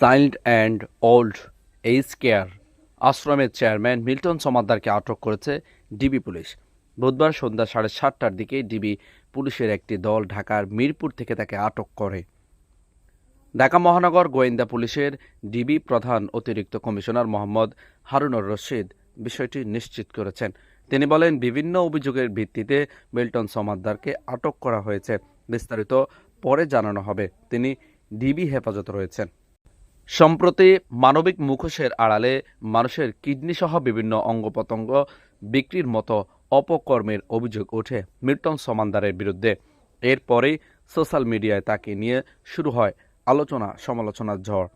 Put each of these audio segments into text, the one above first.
Child and old age care আশ্রমের chairman Milton সমাদ্দারকে আটক করেছে ডিবি পুলিশ। বুধবার সন্ধ্যা সাড়ে সাতটার দিকে ডিবি পুলিশের একটি দল ঢাকার মিরপুর থেকে তাকে আটক করে। ঢাকা মহানগর গোয়েন্দা পুলিশের ডিবি প্রধান অতিরিক্ত কমিশনার মোহাম্মদ হারুনুর রশিদ বিষয়টি নিশ্চিত করেছেন। তিনি বলেন, বিভিন্ন অভিযোগের ভিত্তিতে মিল্টন সমাদ্দারকে আটক করা হয়েছে। বিস্তারিত পরে জানানো হবে। তিনি ডিবি হেফাজত রয়েছেন। সম্প্রতি মানবিক মুখোশের আড়ালে মানুষের কিডনি সহ বিভিন্ন অঙ্গ প্রত্যঙ্গ বিক্রির মতো অপকর্মের অভিযোগ ওঠে মিল্টন সমান্দারের বিরুদ্ধে। এরপরেই সোশ্যাল মিডিয়ায় তাকে নিয়ে শুরু হয় আলোচনা সমালোচনার ঝড়।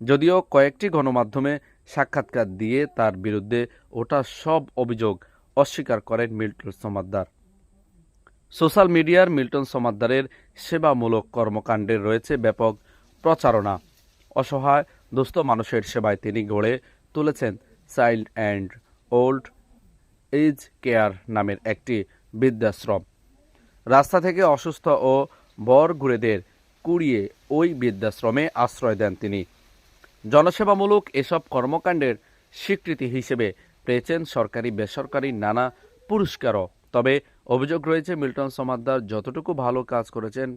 যদিও কয়েকটি গণমাধ্যমে সাক্ষাৎকার দিয়ে তার বিরুদ্ধে ওঠা সব অভিযোগ অস্বীকার করেন মিল্টন সমাদ্দার সোশ্যাল মিডিয়ার মিল্টন সমাদ্দারের সেবামূলক কর্মকাণ্ডের রয়েছে ব্যাপক প্রচারণা। অসহায়, দুস্থ মানুষের সেবায় তিনি গড়ে তুলেছেন child and old age care নামের একটি বৃদ্ধাশ্রম। রাস্তা থেকে অসুস্থ ও বরগুড়েদের কুড়িয়ে ওই বৃদ্ধাশ্রমে আশ্রয় দেন তিনি। জনসেবামূলক এসব কর্মকাণ্ডের স্বীকৃতি হিসেবে পেয়েছেন সরকারি, বেসরকারি নানা পুরস্কারও। তবে অভিযোগ রয়েছে, মিল্টন সমাদ্দার যতটুকু ভালো কাজ করেছেন,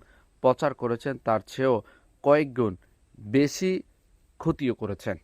প্রচার করেছেন, তার চেয়েও কয়েক গুণ বেশি ক্ষতিও করেছেন।